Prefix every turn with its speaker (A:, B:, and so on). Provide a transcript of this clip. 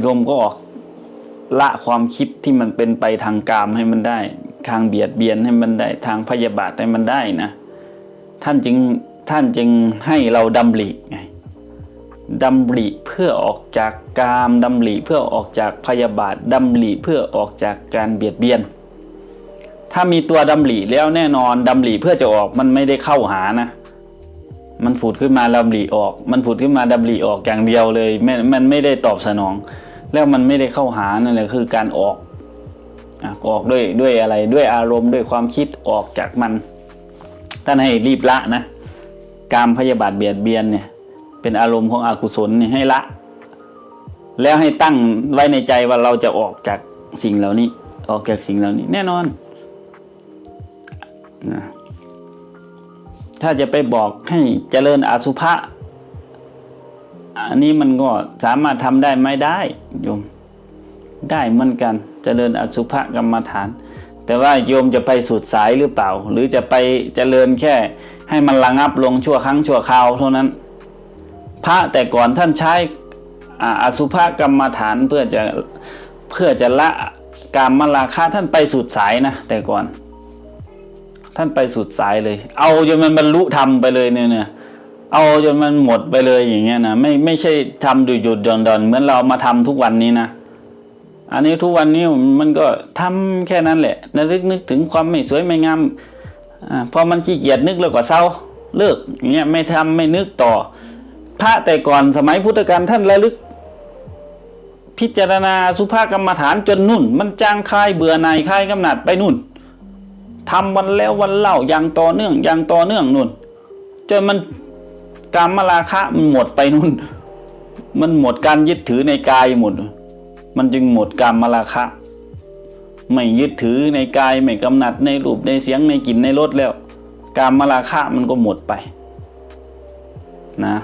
A: โยมก็ออกละความคิดที่มันเป็นไปทางกามให้มันได้ ทางเบียดเบียนให้มันได้ ทางพยาบาทให้มันได้นะ ท่านจึงท่านจึงให้เราดำริไงดำริเพื่อออกจากกามดำริเพื่อออกจากพยาบาทดำริเพื่อออกจากการเบียดเบียน ถ้ามีตัวดำริแล้วแน่นอนดำริเพื่อจะออกมันไม่ได้เข้าหานะ มันผุดขึ้นมาดำริออก มันผุดขึ้นมาดำริออกอย่างเดียวเลยไม่มันไม่ได้ตอบสนอง แล้วมันไม่ได้เข้าหานั่นแหละคือการออกออกด้วยด้วยอะไรด้วยอารมณ์ด้วยความคิดออกจากมันท่านให้รีบละนะกามพยาบาทเบียดเบียนเนี่ย เป็นอารมณ์ของอกุศลเนี่ยให้ละ แล้วให้ตั้งไว้ในใจว่าเราจะออกจากสิ่งเหล่านี้ ออกจากสิ่งเหล่านี้ แน่นอนนะถ้าจะไปบอกให้เจริญอสุภะ อันนี้มันก็สามารถทำได้ไม่ได้โยม ได้เหมือนกันเจริญอสุภกรรมฐาน แต่ว่าโยมจะไปสุดสายหรือเปล่า หรือจะไปเจริญแค่ ให้มันระงับลงชั่วครั้งชั่วคราวเท่านั้น พระแต่ก่อนท่านใช้อสุภกรรมฐานเพื่อจะเพื่อจะละกามมราคะท่านไปสุดสายนะแต่ก่อน ท่านไปสุดสายเลย เอาจนมันบรรลุธรรมไปเลยเนี่ยเนี่ย เอาจนมันหมดไปเลยอย่างเงี้ยนะไม่ไม่ใช่ทำหยุดหยุดหย่อนหย่อนเหมือนเรามาทำทุกวันนี้นะอันนี้ทุกวันนี้มันก็ทำแค่นั้นแหละนึกนึกถึงความไม่สวยไม่งามอพอมันขี้เกียจนึกแล้วก็เศร้าเลิกอย่างเงี้ยไม่ทำไม่นึกต่อ พระแต่ก่อนสมัยพุทธกาลท่านระลึก พิจารณาสุภากรรมฐานจนนุ่น มันจางคลายเบื่อหน่ายคลายกำหนัดไปนุ่นทำวันแล้ววันเล่าอย่างต่อเนื่องอย่างต่อเนื่องนุ่นจนมัน กามราคะมันหมดไปนู่น มันหมดการยึดถือในกายหมด มันจึงหมดกามราคะ ไม่ยึดถือในกายไม่กำหนัดในรูปในเสียงในกลิ่นในรสแล้วกามราคะมันก็หมดไป นะ